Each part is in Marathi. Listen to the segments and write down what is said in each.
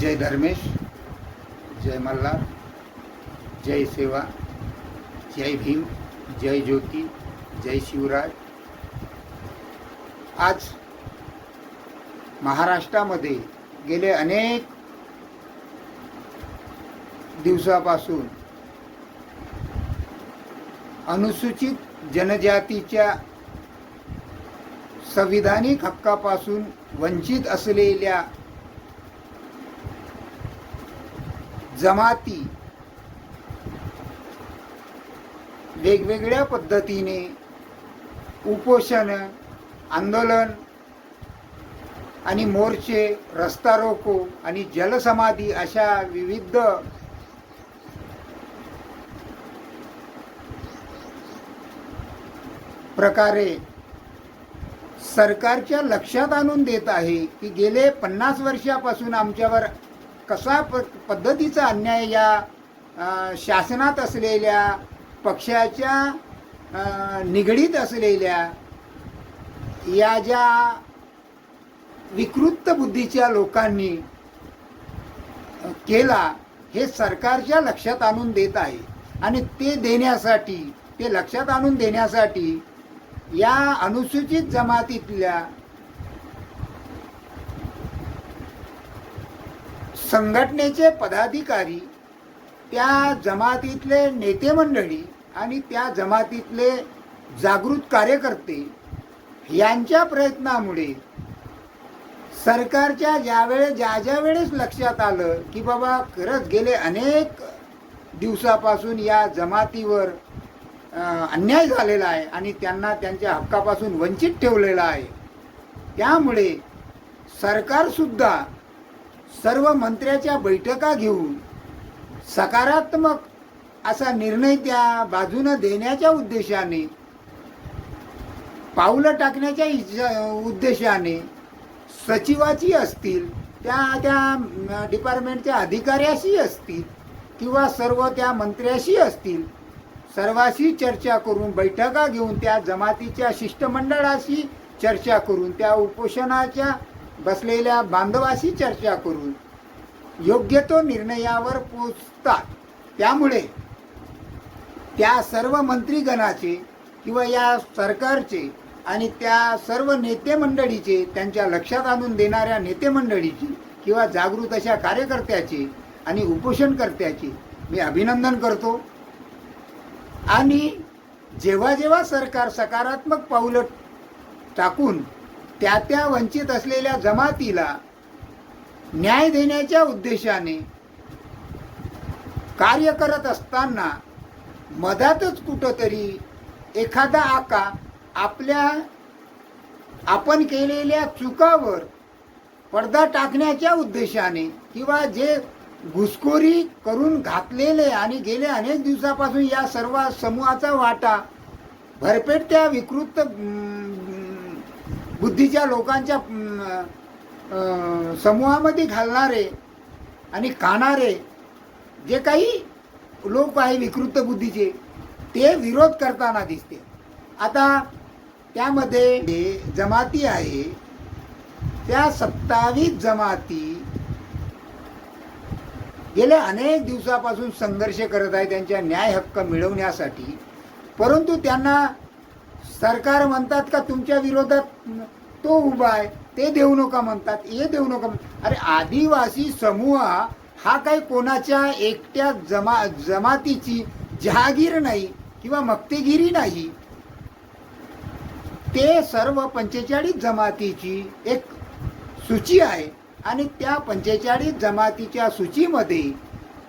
जय धर्मेश जय मल्हार जय सेवा जय भीम जय ज्योती जय शिवराज. आज महाराष्ट्रामध्ये गेले अनेक दिवसापासून अनुसूचित जनजातीच्या संविधानिक हक्कापासून वंचित असलेल्या जमाती. वेगवेगळ्या पद्धतीने उपोषण आंदोलन आणि मोर्चे रस्ता रोको आणि जलसमाधी अशा विविध प्रकारे सरकारच्या लक्षात आणून देत आहे की गेले पन्नास वर्षापासून आमच्यावर कसा प पद्धतीचा अन्याय या शासनात असलेल्या पक्षाच्या निगडीत असलेल्या या ज्या विकृत बुद्धीच्या लोकांनी केला हे सरकारच्या लक्षात आणून देत आहे. आणि ते देण्यासाठी ते लक्षात आणून देण्यासाठी या अनुसूचित जमातीतल्या संघटनेचे पदाधिकारी त्या जमातीतले नेते मंडळी आणि त्या जमातीतले जागृत कार्यकर्ते यांच्या प्रयत्नामुळे सरकारच्या ज्यावेळेस ज्या ज्या वेळेस लक्षात आलं की बाबा खरंच गेले अनेक दिवसापासून या जमातीवर अन्याय झालेला आहे आणि त्यांना त्यांच्या हक्कापासून वंचित ठेवलेलं आहे. त्यामुळे सरकारसुद्धा सर्व मंत्र्याच्या बैठका घेऊन सकारात्मक असा निर्णय त्या बाजूनं देण्याच्या उद्देशाने पावलं टाकण्याच्या उद्देशाने सचिवाची असतील त्या त्या डिपार्टमेंटच्या अधिकाऱ्याशी असतील किंवा सर्व त्या मंत्र्याशी असतील सर्वाशी चर्चा करून बैठका घेऊन त्या जमातीच्या शिष्टमंडळाशी चर्चा करून त्या उपोषणाच्या बसलेल्या बांधवाशी चर्चा करून योग्य तो निर्णयावर पोचतात. त्यामुळे त्या सर्व मंत्रीगणाचे किंवा या सरकारचे आणि त्या सर्व नेते मंडळीचे त्यांच्या लक्षात आणून देणाऱ्या नेते मंडळीची किंवा जागृत अशा कार्यकर्त्याचे आणि उपोषणकर्त्याचे मी अभिनंदन करतो. आणि जेव्हा जेव्हा सरकार सकारात्मक पावलं टाकून त्या त्या वंचित असलेल्या जमातीला न्याय देण्याच्या उद्देशाने कार्य करत असताना मधातच कुठंतरी एखादा आका आपल्या आपण केलेल्या चुकावर पडदा टाकण्याच्या उद्देशाने किंवा जे घुसखोरी करून घातलेले आणि गेले अनेक दिवसापासून या सर्व समूहाचा वाटा भरपेट त्या विकृत बुद्धीच्या लोकांच्या समूहामध्ये घालणारे आणि खाणारे जे काही लोक आहे विकृत बुद्धीचे ते विरोध करताना दिसते. आता त्यामध्ये जमाती आहे त्या सत्तावीस जमाती गेल्या अनेक दिवसापासून संघर्ष करत आहे त्यांच्या न्याय हक्क मिळवण्यासाठी. परंतु त्यांना सरकार म्हणतात का तुमच्या विरोधात तो उभा आहे ते देऊ नका म्हणतात हे देऊ नका म्हणतात अरे आदिवासी समूह हा काही कोणाच्या एकट्या जमा जमातीची जहागीर नाही किंवा मक्तेगिरी नाही. ते सर्व पंचेचाळीस जमातीची एक सूची आहे आणि त्या पंचेचाळीस जमातीच्या सूचीमध्ये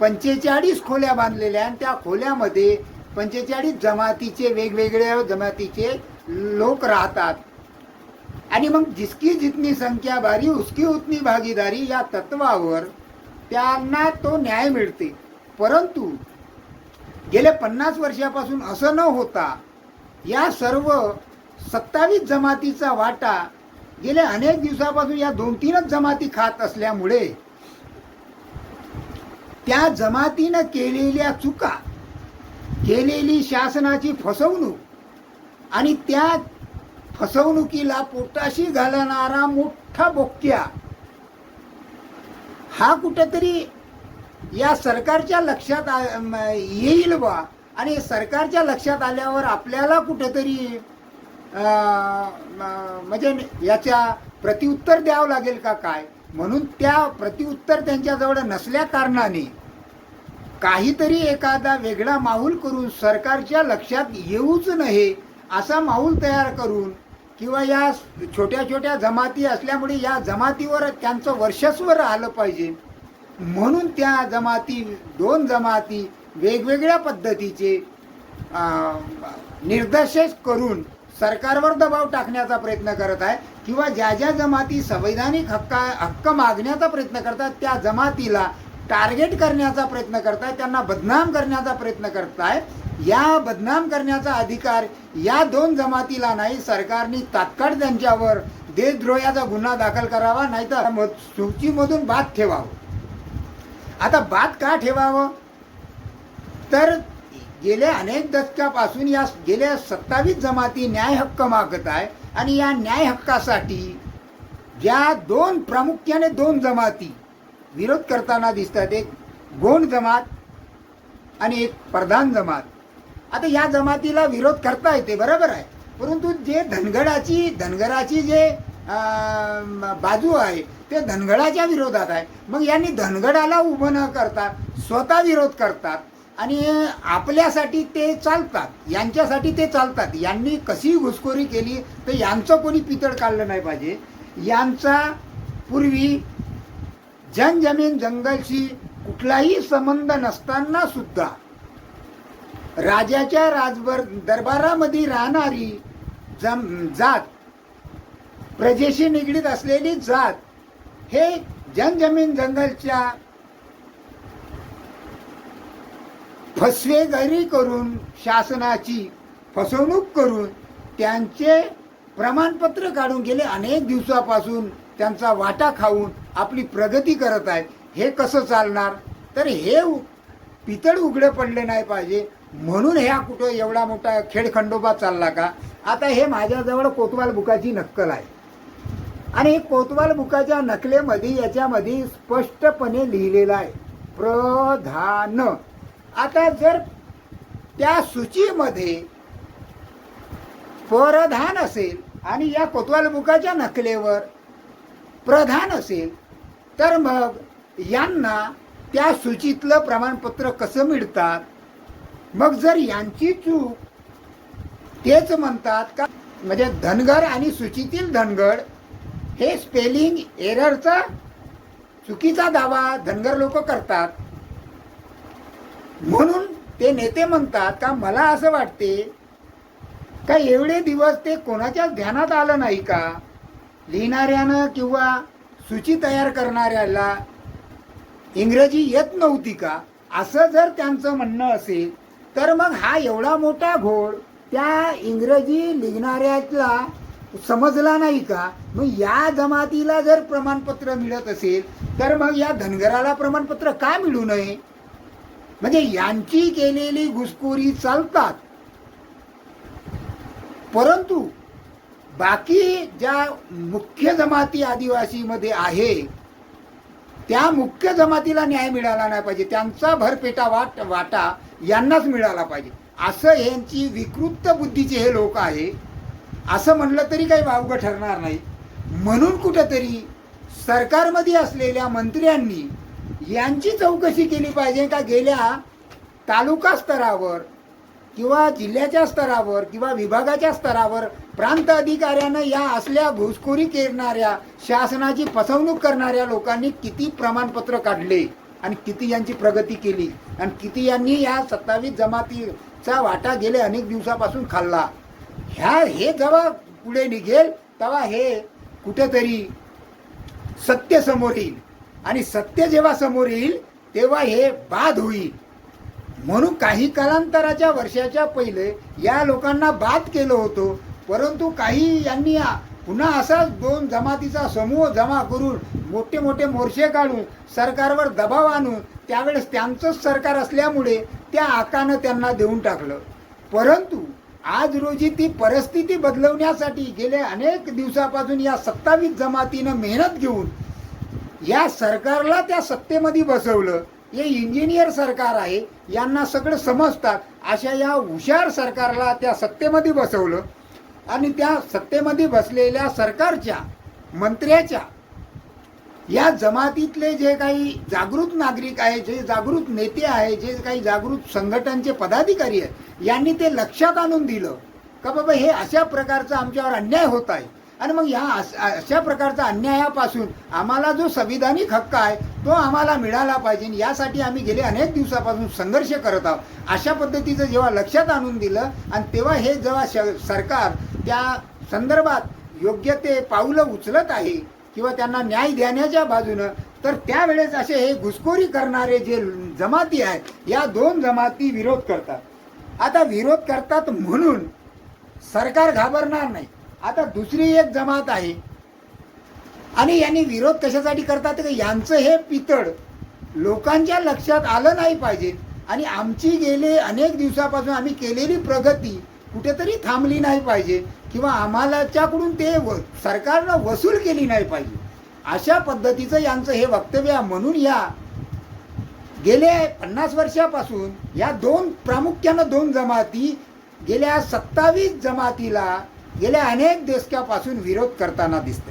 पंचेचाळीस खोल्या बांधलेल्या आणि त्या खोल्यामध्ये पंचेचाळीस जमातीचे वेगवेगळ्या जमातीचे लोक राहतात. आणि मग जिसकी जितनी संख्या भारी उसकी उतनी भागीदारी या तत्वावर त्यांना तो न्याय मिळते. परंतु गेल्या पन्नास वर्षापासून असं न होता या सर्व सत्तावीस जमातीचा वाटा गेल्या अनेक दिवसापासून या दोन तीनच जमाती खात असल्यामुळे त्या जमातीनं केलेल्या चुका केलेली शासनाची फसवणूक आणि त्या फसवणुकीला पोटाशी घालणारा मोठा बोक्या. हा कुठंतरी या सरकारच्या लक्षात आ- येईल बा. आणि सरकारच्या लक्षात आल्यावर आपल्याला कुठंतरी म्हणजे याच्या प्रतिउत्तर द्यावं लागेल का काय? म्हणून त्या प्रतिउत्तर त्यांच्याजवळ नसल्या कारणाने काहीतरी एखादा वेगळा माऊल करून सरकारच्या लक्षात येऊच नये असा माऊल तयार करून किंवा या छोट्या छोट्या जमाती असल्यामुळे या जमातीवर त्यांचं वर्चस्व राहिलं पाहिजे. म्हणून त्या जमाती दोन जमाती वेगवेगळ्या पद्धतीचे अं, निर्देश करून सरकारवर दबाव टाकण्याचा प्रयत्न करत आहे किंवा ज्या ज्या जमाती संवैधानिक हक्का हक्क मागण्याचा प्रयत्न करतात त्या जमातीला टार्गेट करण्याचा प्रयत्न करताय त्यांना बदनाम करण्याचा प्रयत्न करताय या बदनाम करण्याचा अधिकार या दोन जमातीला नाही सरकारने तात्काळ त्यांच्यावर देशद्रोहाचा गुन्हा दाखल करावा नाहीतर मग सूचीमधून बाद ठेवावं. आता बाद का ठेवावं? तर गेल्या अनेक दशकापासून या गेल्या सत्तावीस जमाती न्याय हक्क मागत आहे आणि या न्याय हक्कासाठी ज्या दोन प्रामुख्याने दोन जमाती विरोध करताना दिसतात एक गोंड जमात आणि एक प्रधान जमात. आता या जमातीला विरोध करता येते बरोबर आहे. परंतु जे धनगडाची धनगराची जे बाजू आहे ते धनगडाच्या विरोधात आहे. मग यांनी धनगडाला उभं न करता स्वतः विरोध करतात आणि आपल्यासाठी ते चालतात यांच्यासाठी ते चालतात. यांनी कशी घुसखोरी केली तर यांचं कोणी पितळ काढलं नाही पाहिजे. यांचा पूर्वी जनजमीन जंगलशी कुठलाही संबंध नसताना सुद्धा राजाच्या राजभर दरबारामध्ये राहणारी जम जात प्रजेशी निगडीत असलेली जात हे जनजमीन जंगलच्या फसवेगरी करून शासनाची फसवणूक करून त्यांचे प्रमाणपत्र काढून गेले. अनेक दिवसापासून त्यांचा वाटा खाऊन आपली प्रगती करत आहेत हे कसं चालणार? तर हे उ- पितळ उघडे पडले नाही पाहिजे. म्हणून ह्या कुठं एवढा मोठा खेळखंडोबा चालला का? आता हे माझ्याजवळ कोतवाल बुकाची नक्कल आहे. आणि कोतवाल बुकाच्या नकलेमध्ये याच्यामध्ये स्पष्टपणे लिहिलेलं आहे. प्रधान. आता जर त्या सूचीमध्ये प्रधान असेल आणि या कोतवाल बुकाच्या नकलेवर प्रधान असेल तर मग यांना त्या सूचीतलं प्रमाणपत्र कसं मिळतात? मग जर यांची चूक तेच म्हणतात का? म्हणजे धनगर आणि सूचीतील धनगड हे स्पेलिंग एररचा चुकीचा दावा धनगर लोक करतात. म्हणून ते नेते म्हणतात का मला असं वाटते का एवढे दिवस ते कोणाच्याच ध्यानात आलं नाही का? लिहिणाऱ्यानं किंवा सूची तयार करणाऱ्याला इंग्रजी येत नव्हती का? असं जर त्यांचं म्हणणं असेल तर मग हा एवढा मोठा घोड त्या इंग्रजी लिहिणाऱ्याला समजला नाही का? मग या जमातीला जर प्रमाणपत्र मिळत असेल तर मग या धनगराला प्रमाणपत्र का मिळू नये? म्हणजे यांची केलेली घुसखोरी चालतात. परंतु बाकी ज्या मुख्य जमाती आदिवासीमध्ये आहे त्या मुख्य जमातीला न्याय मिळाला नाही पाहिजे. त्यांचा भरपेटा वाट वाटा यांनाच मिळाला पाहिजे. असं यांची विकृत बुद्धीचे हे लोक आहे असं म्हणलं तरी काही वावगं ठरणार नाही. म्हणून कुठंतरी सरकारमध्ये असलेल्या मंत्र्यांनी यांची चौकशी केली पाहिजे का गेल्या तालुका स्तरावर किंवा जिल्ह्याच्या स्तरावर किंवा विभागाच्या स्तरावर प्रांत अधिकाऱ्यानं या असल्या घुसखोरी करणाऱ्या शासनाची फसवणूक करणाऱ्या लोकांनी किती प्रमाणपत्र काढले आणि किती यांची प्रगती केली आणि किती यांनी या सत्तावीस जमातीचा वाटा गेले अनेक दिवसापासून खाल्ला. ह्या हे जेव्हा पुढे निघेल तेव्हा हे कुठेतरी सत्य समोर येईल. आणि सत्य जेव्हा समोर येईल तेव्हा हे बाद होईल. म्हणून काही कालांतराच्या वर्षाच्या पहिले या लोकांना बाद केलं होतं. परंतु काही यांनी पुन्हा असाच दोन जमातीचा समूह जमा करून मोठे मोठे मोर्चे काढून सरकारवर दबाव आणून त्यावेळेस त्यांचंच सरकार असल्यामुळे त्या आकानं त्यांना देऊन टाकलं. परंतु आज रोजी ती परिस्थिती बदलवण्यासाठी गेले अनेक दिवसापासून या सत्तावीस जमातीनं मेहनत घेऊन या सरकारला त्या सत्तेमध्ये बसवलं. हे इंजिनियर सरकार आहे यांना सगळं समजतात. अशा या हुशार सरकारला त्या सत्तेमध्ये बसवलं. आणि त्या सत्तेमध्ये बसलेल्या सरकारच्या मंत्र्याच्या या जमातीतले जे काही जागृत नागरिक आहे जे जागृत नेते आहे जे काही जागृत संघटनचे पदाधिकारी आहेत यांनी ते लक्षात आणून दिलं. का बाबा हे अशा प्रकारचा आमच्यावर अन्याय होत आहे. आणि मग ह्या अशा प्रकारचा अन्यायापासून आम्हाला जो संविधानिक हक्क आहे तो आम्हाला मिळाला पाहिजे. यासाठी आम्ही गेले अनेक दिवसापासून संघर्ष करत आहोत. अशा पद्धतीचं जेव्हा लक्षात आणून दिलं आणि तेव्हा हे जेव्हा श- सरकार त्या संदर्भात योग्य ते पाऊलं उचलत आहे किंवा त्यांना न्याय देण्याच्या बाजूनं तर त्यावेळेस असे हे घुसखोरी करणारे जे जमाती आहेत या दोन जमाती विरोध करतात. आता विरोध करतात म्हणून सरकार घाबरणार नाही. आता दुसरी एक जमात आहे. आणि यांनी विरोध कशासाठी करतात यांचं हे पितळ लोकांच्या लक्षात आलं नाही पाहिजे. आणि आमची गेले अनेक दिवसापासून आम्ही केलेली प्रगती कुठेतरी थांबली नाही पाहिजे. किंवा आम्हालाच्याकडून ते व सरकारनं वसूल केली नाही पाहिजे. अशा पद्धतीचं यांचं हे वक्तव्य आहे. म्हणून या गेले पन्नास वर्षापासून या दोन प्रामुख्यानं दोन जमाती गेल्या सत्तावीस जमातीला गेल्या अनेक दशकापासून विरोध करताना दिसत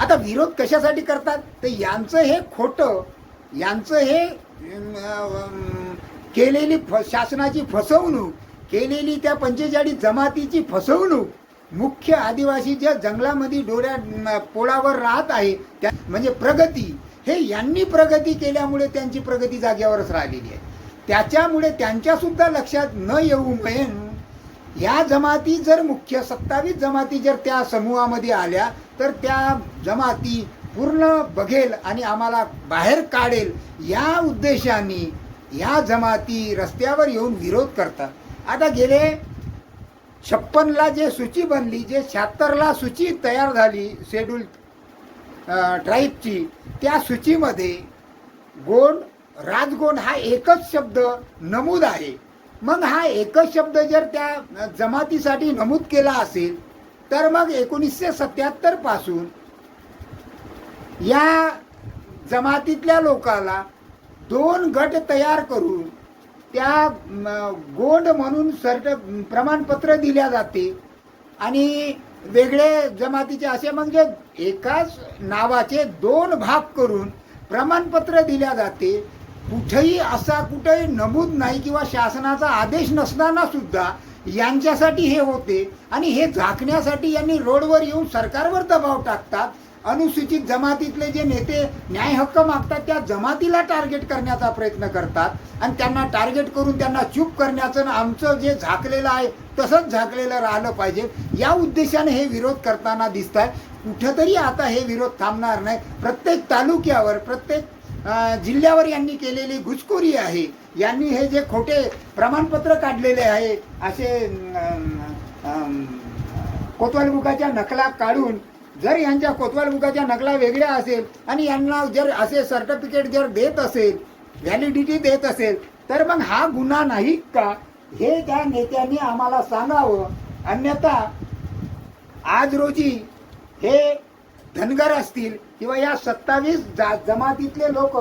आता विरोध कशासाठी करतात? तर यांचं हे खोटं यांचं हे केलेली फ शासनाची फसवणूक केलेली त्या पंचेचाळीस जमातीची फसवणूक मुख्य आदिवासी ज्या जंगलामध्ये डोऱ्या पोळावर राहत आहे त्या म्हणजे प्रगती हे यांनी प्रगती केल्यामुळे त्यांची प्रगती जागेवरच राहिलेली आहे. त्याच्यामुळे त्यांच्यासुद्धा लक्षात न येऊ नये या जमाती जर मुख्य सत्तावीस जमाती जर त्या समूहामध्ये आल्या तर त्या जमाती पूर्ण बघेल आणि आम्हाला बाहेर काढेल. या उद्देशाने या जमाती रस्त्यावर येऊन विरोध करतात. आता गेले छप्पनला जे सूची बनली जे शहात्तरला सूची तयार झाली शेड्यूल ट्राईबची त्या सूचीमध्ये गोंड राजगोंड हा एकच शब्द नमूद आहे. मग हा एकच शब्द जर त्या जमातीसाठी नमूद केला असेल तर मग एकोणीसशे सत्याहत्तरपासून या जमातीतल्या लोकाला दोन गट तयार करून त्या गोंड म्हणून सर्ट प्रमाणपत्र दिल्या जाते. आणि वेगळे जमातीचे असे म्हणजे एकाच नावाचे दोन भाग करून प्रमाणपत्र दिल्या जाते. कुठेही असा कुठेही नमूद नाही किंवा शासनाचा आदेश नसताना सुद्धा यांच्यासाठी हे होते. आणि हे झाकण्यासाठी यांनी रोडवर येऊन सरकारवर दबाव टाकतात. अनुसूचित जमातीतले जे नेते न्याय हक्क मागतात त्या जमातीला टार्गेट करण्याचा प्रयत्न करतात. आणि त्यांना टार्गेट करून त्यांना चूप करण्याचं आणि आमचं जे झाकलेलं आहे तसंच झाकलेलं राहिलं पाहिजे. या उद्देशाने हे विरोध करताना दिसत आहे कुठंतरी आता हे विरोध थांबणार नाही. प्रत्येक तालुक्यावर प्रत्येक जिल्ह्यावर यांनी केलेली घुसखोरी आहे. यांनी हे जे खोटे प्रमाणपत्र काढलेले आहे असे अं, कोतवाल नकला काढून जर यांच्या कोतवालमुखाच्या नकला वेगळ्या असेल आणि यांना जर असे सर्टिफिकेट जर देत असेल व्हॅलिडिटी देत असेल तर मग हा गुन्हा नाही का? हे त्या नेत्यांनी आम्हाला सांगावं. अन्यथा आज रोजी हे धनगर असतील किंवा या सत्तावीस जा जमातीतले लोक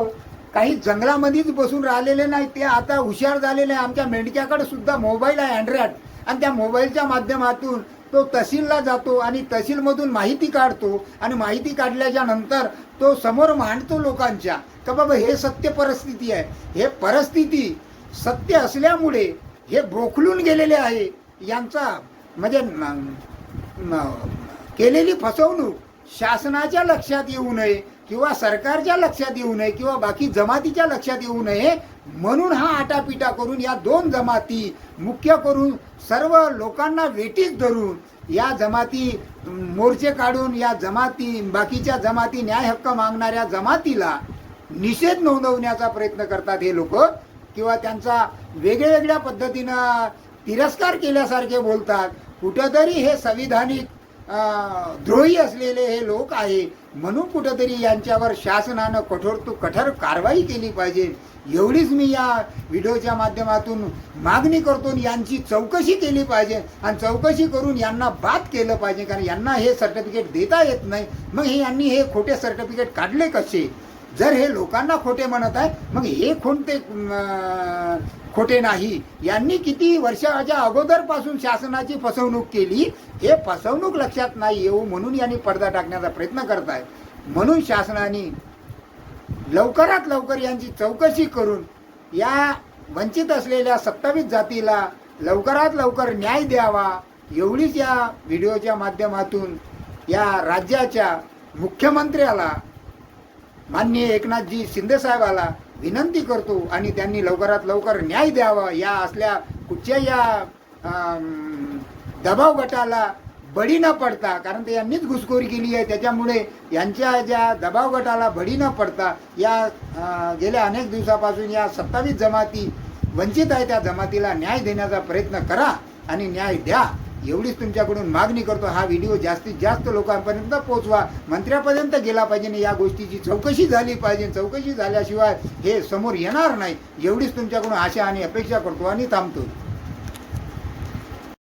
काही जंगलामध्येच बसून राहिलेले नाही ते आता हुशार झालेले आहे. आमच्या मेंढक्याकडे सुद्धा मोबाईल आहे अँड्रॉइड आणि त्या मोबाईलच्या माध्यमातून तो तहसीलला जातो आणि तहसीलमधून माहिती काढतो. आणि माहिती काढल्याच्या नंतर तो समोर मांडतो लोकांच्या का बाबा हे सत्य परिस्थिती आहे. हे परिस्थिती सत्य असल्यामुळे हे बोखलून गेलेले आहे. यांचा म्हणजे न- केलेली फसवणूक शासनाच्या लक्षात येऊ नये किंवा सरकारच्या लक्षात येऊ नये किंवा बाकी जमातीच्या लक्षात येऊ नये म्हणून हा आटापिटा करून या दोन जमाती मुख्य करून सर्व लोकांना वेटीस धरून या जमाती मोर्चे काढून या जमाती बाकीच्या जमाती न्याय हक्क मागणाऱ्या जमातीला निषेध नोंदवण्याचा प्रयत्न करतात हे लोक किंवा त्यांचा वेगळ्या पद्धतीनं तिरस्कार केल्यासारखे बोलतात. कुठंतरी हे संविधानिक द्रोही असलेले हे लोक आहे. म्हणून कुठंतरी यांच्यावर शासनानं कठोर तो कठोर कारवाई केली पाहिजे. एवढीच मी या व्हिडिओच्या माध्यमातून मागणी करतो यांची चौकशी केली पाहिजे. आणि चौकशी करून यांना बाद केलं पाहिजे. कारण यांना हे सर्टिफिकेट देता येत नाही. मग हे यांनी हे खोटे सर्टिफिकेट काढले कसे? जर हे लोकांना खोटे म्हणत आहे मग हे कोणते खोटे नाही. यांनी किती वर्षाच्या अगोदरपासून शासनाची फसवणूक केली हे फसवणूक लक्षात नाही येऊ म्हणून यांनी पडदा टाकण्याचा प्रयत्न करत आहे म्हणून शासनाने लवकरात लवकर यांची चौकशी करून या वंचित असलेल्या सत्तावीस जातीला लवकरात लवकर न्याय द्यावा एवढीच या व्हिडिओच्या माध्यमातून या राज्याच्या मुख्यमंत्र्याला माननीय एकनाथजी शिंदेसाहेबाला विनंती करतो आणि त्यांनी लवकरात लवकर न्याय द्यावा. या असल्या कुठच्या या दबाव गटाला बळी न पडता कारण ते यांनीच घुसखोरी केली आहे त्याच्यामुळे यांच्या ज्या दबाव गटाला बळी न पडता या गेल्या अनेक दिवसापासून या सत्तावीस जमाती वंचित आहे त्या जमातीला न्याय देण्याचा प्रयत्न करा आणि न्याय द्या. एवढीच तुमच्याकडून मागणी करतो हा व्हिडिओ जास्तीत जास्त लोकांपर्यंत पोहोचवा. मंत्र्यापर्यंत गेला पाहिजे आणि या गोष्टीची चौकशी झाली पाहिजे. चौकशी झाल्याशिवाय हे समोर येणार नाही. एवढीच तुमच्याकडून आशा आणि अपेक्षा करतो आणि थांबतो.